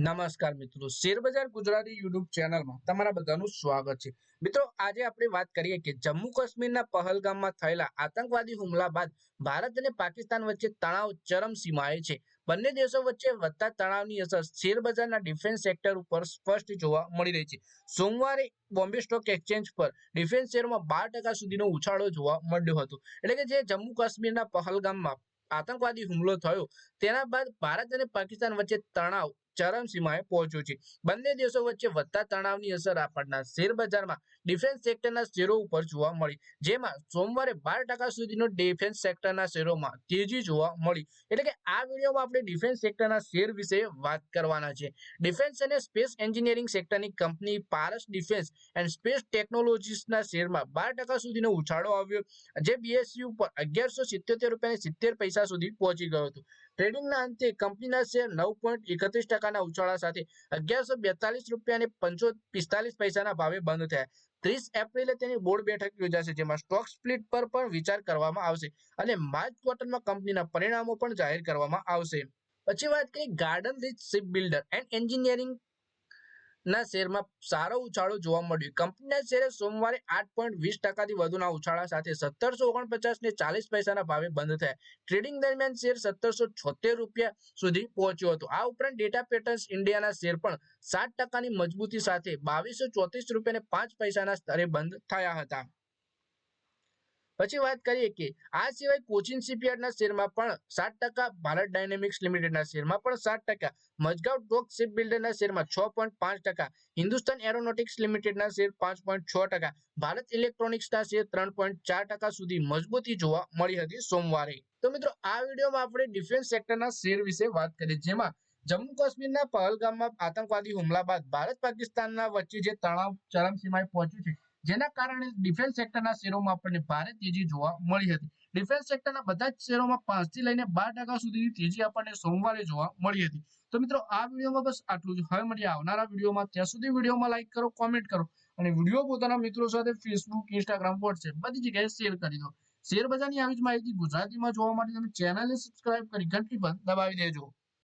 નમસ્કાર મિત્રો. શેરબજાર ગુજરાતી યુટ્યુબ ચેનલમાં તમારા બધાનું સ્વાગત છે. મિત્રો, આજે આપણે વાત કરીએ કે જમ્મુ કાશ્મીરના પહલગામમાં થયેલા આતંકવાદી હુમલા બાદ ભારત અને પાકિસ્તાન વચ્ચે તણાવ ચરમસીમાએ છે. બંને દેશો વચ્ચે વધતા તણાવની અસર શેરબજારના ડિફેન્સ સેક્ટર ઉપર સ્પષ્ટ જોવા મળી રહી છે. સોમવારે બોમ્બે સ્ટોક એક્સચેન્જ પર ડિફેન્સ શેરમાં બાર ટકા સુધીનો ઉછાળો જોવા મળ્યો હતો. એટલે કે જે જમ્મુ કાશ્મીરના પહલગામમાં આતંકવાદી હુમલો થયો, તેના બાદ ભારત અને પાકિસ્તાન વચ્ચે તણાવ ચરમસીમાએ પહોંચ્યું છે. બંને દેશો વચ્ચે વધતા તણાવની અસર આપણના શેરબજારમાં ડિફેન્સ સેક્ટરના શેરો ઉપર જોવા મળી, જેમાં સોમવારે બાર ટકા સુધીનો ડિફેન્સ સેક્ટરના શેરોમાં તેજી જોવા મળી. એટલે કે આ વિડીયોમાં આપણે ડિફેન્સ સેક્ટરના શેર વિશે વાત કરવાના છે. ડિફેન્સ અને space engineering સેક્ટરની company Paras defence and space ટેકનોલોજીસના શેરમાં બાર ટકા સુધીનો ઉછાળો આવ્યો, જે બીએસસી ઉપર અગિયારસો સિત્યોતેર રૂપિયા સિત્તેર પૈસા સુધી પહોંચી ગયો હતો. ટ્રેડિંગના અંતે કંપનીના શેર નવ પોઈન્ટ એકત્રીસ ટકાના ઉછાળા સાથે અગિયારસો બેતાલીસ રૂપિયા અને પંચો પિસ્તાલીસ પૈસાના ભાવે બંધ થયા. ત્રીસ એપ્રિલે તેની બોર્ડ બેઠક યોજાશે, જેમાં સ્ટોક સ્પ્લિટ પર પણ વિચાર કરવામાં આવશે અને માર્ચ ક્વાર્ટરમાં કંપનીના પરિણામો પણ જાહેર કરવામાં આવશે. પછી વાત કરીએ garden reach ship builder and engineering ના શેરમાં સારો ઉછાળો જોવા મળ્યો. કંપનીના શેરે સોમવારે આઠ પોઈન્ટ વીસ ટકાથી વધુના ઉછાળા સાથે સત્તરસો ઓગણપચાસ ને ચાલીસ પૈસાના ભાવે બંધ થયા. ટ્રેડિંગ દરમિયાન શેર સત્તરસો છોતેર રૂપિયા સુધી પહોંચ્યો હતો. આ ઉપરાંત ડેટા પેટર્ન્સ ઇન્ડિયાના શેર પણ સાત ટકાની મજબૂતી સાથે બાવીસો ચોત્રીસ રૂપિયા ને પાંચ પૈસાના સ્તરે બંધ થયા હતા. પછી વાત કરીએ કે આ સિવાય કોચિન શિપયાર્ડના શેરમાં પણ સાત ટકા ભારત ડાયનેમિક્સ લિમિટેડના શેરમાં પણ સાત ટકા, મજગાવ ડોક શિપ બિલ્ડરના શેરમાં છ પોઈન્ટ પાંચ ટકા, હિન્દુસ્તાન એરોનોટિક્સ લિમિટેડના શેર પાંચ પોઈન્ટ છ ટકા, ભારત ઇલેક્ટ્રોનિક્સના શેર ત્રણ પોઈન્ટ ચાર ટકા સુધી મજબૂતી જોવા મળી હતી સોમવારે. તો મિત્રો, આ વિડીયોમાં આપણે ડિફેન્સ સેક્ટરના શેર વિશે વાત કરી, જેમાં જમ્મુ કાશ્મીરના પહલગામમાં આતંકવાદી હુમલા બાદ ભારત પાકિસ્તાનના વચ્ચે જે તણાવ, ચરમસીમાએ પહોંચ્યું છે જેના કારણે ડિફેન્સ સેક્ટરના શેરોમાં આપણને ભારે તેજી જોવા મળી હતી. ડિફેન્સ સેક્ટરના બધા જ શેરોમાં પાંચથી લઈને બાર ટકા સુધીની તેજી આપણને સોમવારે જોવા મળી હતી. તો મિત્રો, આ વિડીયોમાં બસ આટલું જ. હવે મળીએ આવનારા વિડીયોમાં. ત્યાં સુધી વિડીયોમાં લાઈક કરો કોમેન્ટ કરો અને વીડિયો પોતાના મિત્રો સાથે ફેસબુક ઇન્સ્ટાગ્રામ વોટ્સએપ બધી જગ્યાએ શેર કરી દો. શેર બજારની આવી જ માહિતી ગુજરાતીમાં જોવા માટે તમે ચેનલને સબસ્ક્રાઇબ કરી ઘંટી પર દબાવી દેજો.